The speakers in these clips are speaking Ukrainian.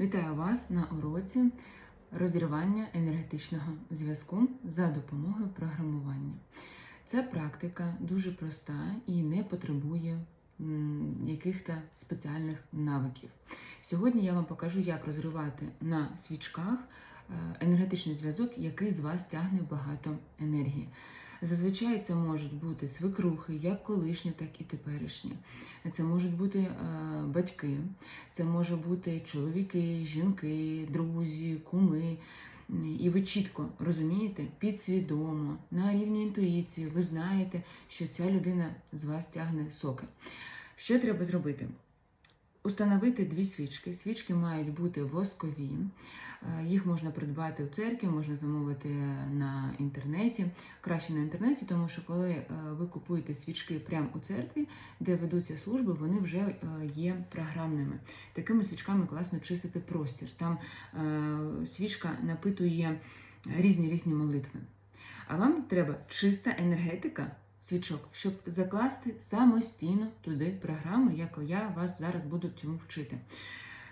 Вітаю вас на уроці розірвання енергетичного зв'язку за допомогою програмування. Ця практика дуже проста і не потребує яких-то спеціальних навиків. Сьогодні я вам покажу, як розривати на свічках е, енергетичний зв'язок, який з вас тягне багато енергії. Зазвичай це можуть бути свекрухи, як колишні, так і теперішні. Це можуть бути е, батьки, це може бути чоловіки, жінки, друзі, куми. І ви чітко розумієте, підсвідомо, на рівні інтуїції, ви знаєте, що ця людина з вас тягне соки. Що треба зробити? Установити дві свічки. Свічки мають бути воскові. Е, Їх можна придбати у церкві, можна замовити на інтернеті. Краще на інтернеті, тому що коли е, ви купуєте свічки прямо у церкві, де ведуться служби, вони вже е, є програмними. Такими свічками класно чистити простір. Там свічка напитує різні різні молитви. А вам треба чиста енергетика свічок, щоб закласти самостійно туди програму, яку я вас зараз буду цьому вчити.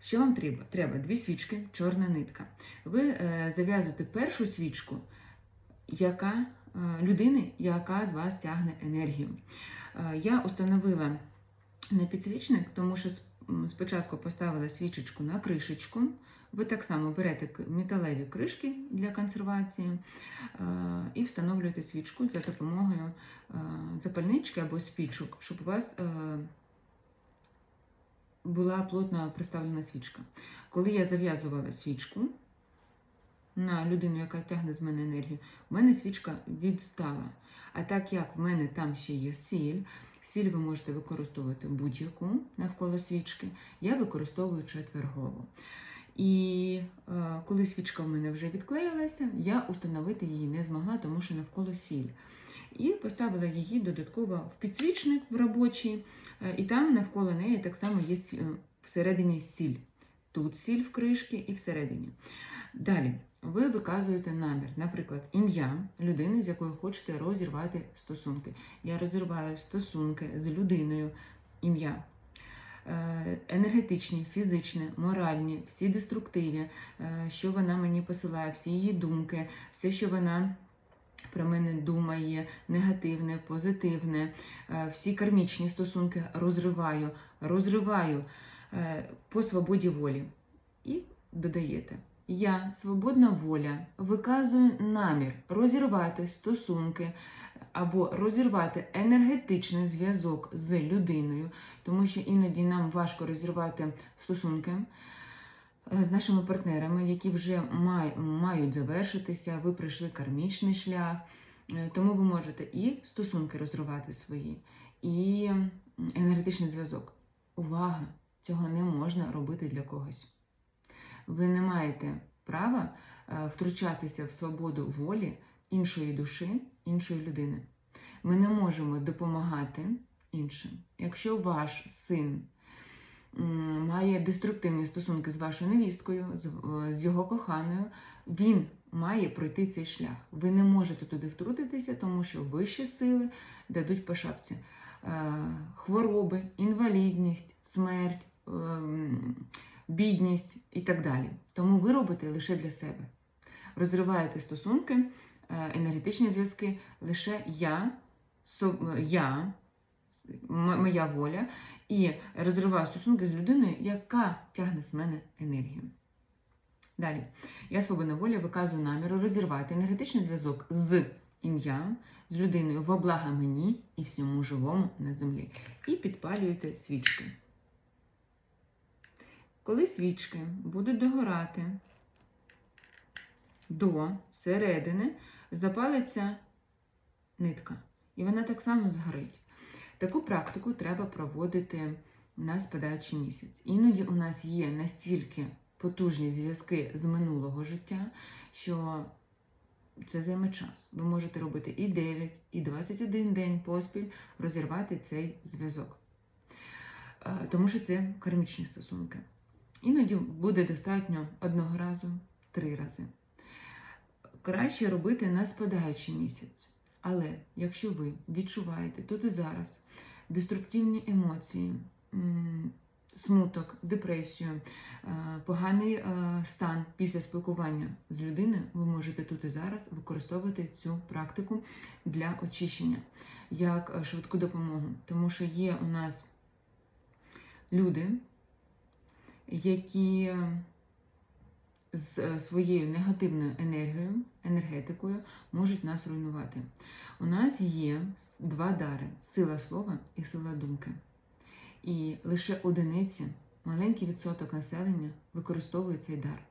Що вам треба? Треба дві свічки, чорна нитка. Ви е, зав'язуєте першу свічку, яка е, людини, яка з вас тягне енергію. Е, я установила на підсвічник, тому що спочатку поставила свічечку на кришечку. Ви так само берете металеві кришки для консервації е, і встановлюєте свічку за допомогою е, запальнички або спічок, щоб у вас е, була плотно приставлена свічка. Коли я зав'язувала свічку на людину, яка тягне з мене енергію, у мене свічка відстала. А так як в мене там ще є сіль, сіль ви можете використовувати будь-яку навколо свічки, я використовую четвергову. І е, коли свічка в мене вже відклеїлася, я установити її не змогла, тому що навколо сіль. І поставила її додатково в підсвічник в робочий, е, і там навколо неї так само є е, всередині сіль. Тут сіль в кришці і всередині. Далі ви виказуєте намір, наприклад, ім'я людини, з якою хочете розірвати стосунки. Я розірваю стосунки з людиною, ім'я. Е, Енергетичні, фізичні, моральні, всі деструктиві, е, що вона мені посилає, всі її думки, все, що вона про мене думає, негативне, позитивне, е, всі кармічні стосунки розриваю, розриваю по свободі волі. І додаєте. Я, свободна воля, виказую намір розірвати стосунки або розірвати енергетичний зв'язок з людиною, тому що іноді нам важко розірвати стосунки е, з нашими партнерами, які вже мають завершитися, ви пройшли кармічний шлях, Е, тому ви можете і стосунки розривати свої, і енергетичний зв'язок. Увага! Цього не можна робити для когось. Ви не маєте права е, втручатися в свободу волі іншої душі, іншої людини. Ми не можемо допомагати іншим. Якщо ваш син має деструктивні стосунки з вашою невісткою, з, е, його коханою, він має пройти цей шлях. Ви не можете туди втрутитися, тому що вищі сили дадуть по шапці. Е, Хвороби, інвалідність, смерть, ем, бідність і так далі. Тому ви робите лише для себе. Розриваєте стосунки, е, енергетичні зв'язки лише я, я, моя воля, і розриваю стосунки з людиною, яка тягне з мене енергію. Далі, я свободна воля виказую наміру розірвати енергетичний зв'язок з ім'ям, з людиною во благо мені і всьому живому на землі. І підпалюєте свічки. Коли свічки будуть догорати до середини, запалиться нитка. І вона так само згорить. Таку практику треба проводити на спадаючий місяць. Іноді у нас є настільки потужні зв'язки з минулого життя, що це займе час. Ви можете робити і 9, і 21 день поспіль розірвати цей зв'язок. Е, Тому що це кармічні стосунки. Іноді буде достатньо одного разу, три рази. Краще робити на спадаючий місяць. Але якщо ви відчуваєте тут і зараз деструктивні емоції, смуток, депресію, е, поганий е, стан після спілкування з людиною, ви можете тут і зараз використовувати цю практику для очищення як е, швидку допомогу. Тому що є у нас люди, які з е, своєю негативною енергією, енергетикою можуть нас руйнувати. У нас є два дари: сила слова і сила думки. І лише одиниці, маленький відсоток населення використовує цей дар.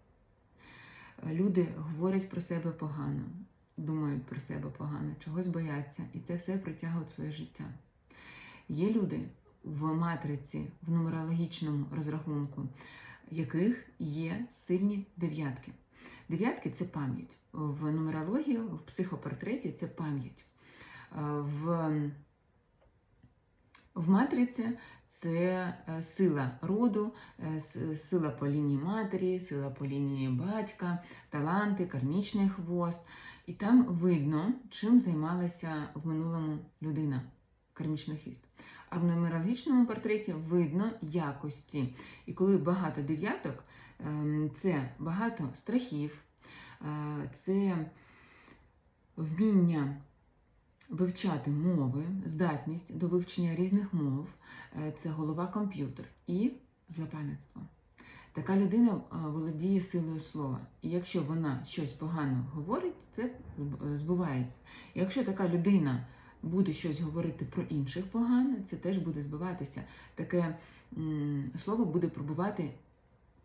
Люди говорять про себе погано, думають про себе погано, чогось бояться, і це все притягують в своє життя. Є люди в матриці, в нумерологічному розрахунку, яких є сильні дев'ятки. Дев'ятки це пам'ять. В нумерології, в психопортреті це пам'ять. Е, В, в матриці це е, сила роду, е, сила по лінії матері, сила по лінії батька, таланти, кармічний хвост. І там видно, чим займалася в минулому людина, кармічний хвіст. А в нумерологічному портреті видно якості. І коли багато дев'яток, ем, це багато страхів, е, це вміння вивчати мови, здатність до вивчення різних мов, е, це голова комп'ютер і злопам'ятство. Така людина е, володіє силою слова. І якщо вона щось погано говорить, це збувається. Якщо така людина буде щось говорити про інших погано, це теж буде збиватися. Таке слово буде пробувати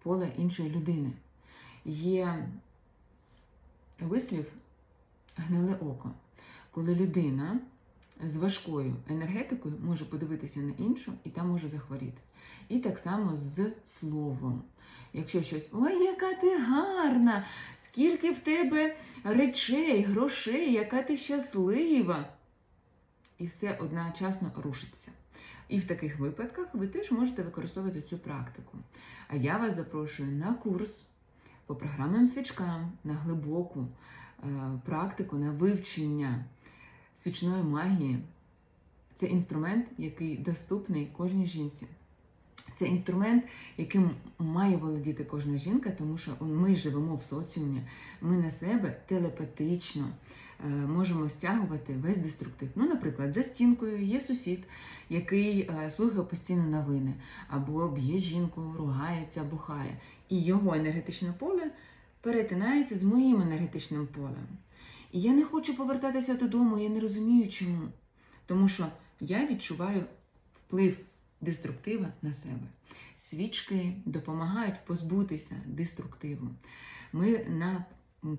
поле іншої людини. Є вислів гниле око, коли людина з важкою енергетикою може подивитися на іншу і там може захворіти. І так само з словом. Якщо щось, ой, яка ти гарна, скільки в тебе речей, грошей, яка ти щаслива. І все одночасно рушиться. І в таких випадках ви теж можете використовувати цю практику. А я вас запрошую на курс по програмним свічкам, на глибоку е, практику, на вивчення свічної магії. Це інструмент, який доступний кожній жінці. Це інструмент, яким має володіти кожна жінка, тому що ми живемо в соціумі, ми на себе телепатично е, можемо стягувати весь деструктив. Ну, наприклад, за стінкою є сусід, який е, слухає постійно новини, або б'є жінку, ругається, бухає, і його енергетичне поле перетинається з моїм енергетичним полем. І я не хочу повертатися додому, я не розумію чому. Тому що я відчуваю вплив деструктива на себе. Свічки допомагають позбутися деструктиву. Ми на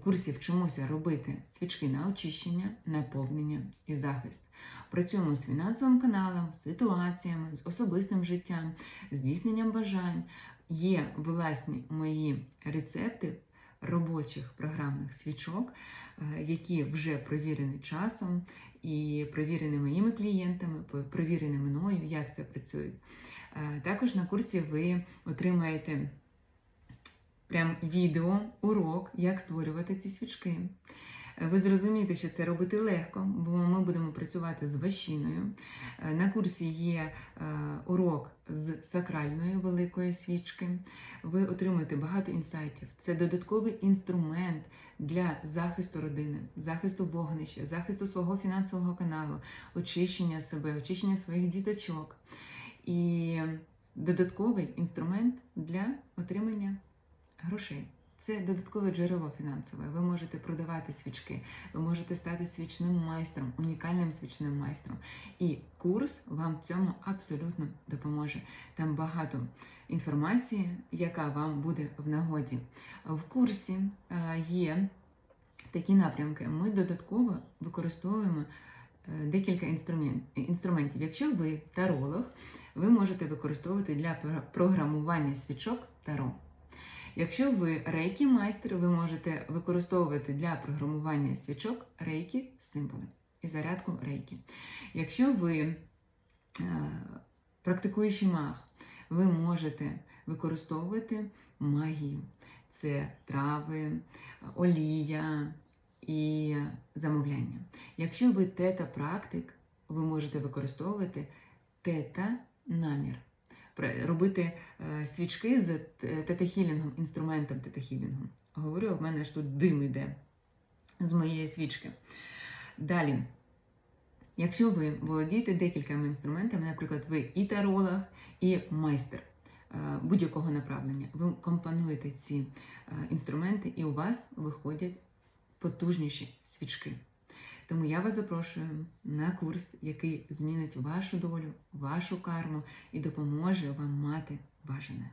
курсі вчимося робити свічки на очищення, наповнення і захист. Працюємо з фінансовим каналом, ситуаціями, з особистим життям, здійсненням бажань. Є власні мої рецепти робочих програмних свічок, е, які вже провірені часом і провірені моїми клієнтами, провірене мною, як це працює. Е, Також на курсі ви отримаєте прям відео, урок, як створювати ці свічки. Ви зрозумієте, що це робити легко, бо ми будемо працювати з ващиною. Е, На курсі є е, урок з сакральної великої свічки. Ви отримаєте багато інсайтів. Це додатковий інструмент для захисту родини, захисту вогнища, захисту свого фінансового каналу, очищення себе, очищення своїх діточок. І додатковий інструмент для отримання грошей. Це додаткове джерело фінансове. Ви можете продавати свічки, ви можете стати свічним майстром, унікальним свічним майстром. І курс вам в цьому абсолютно допоможе. Там багато інформації, яка вам буде в нагоді. В курсі е, є такі напрямки. Ми додатково використовуємо е, декілька інструмент- інструментів. Якщо ви таролог, ви можете використовувати для про- програмування свічок таро. Якщо ви рейкі майстер, ви можете використовувати для програмування свічок рейкі символи і зарядку рейкі. Якщо ви е, практикуючий маг, ви можете використовувати магію. Це трави, олія і замовляння. Якщо ви тета-практик, ви можете використовувати тета-намір. пре- робити е, свічки з т- тетахілінгом, інструментом тетахілінгу. Говорю, в мене ж тут дим іде з моєї свічки. Далі. Якщо ви володієте декількома інструментами, наприклад, ви і таролог, і майстер е, будь-якого направлення, ви компонуєте ці е, інструменти, і у вас виходять потужніші свічки. Тому я вас запрошую на курс, який змінить вашу долю, вашу карму і допоможе вам мати бажане.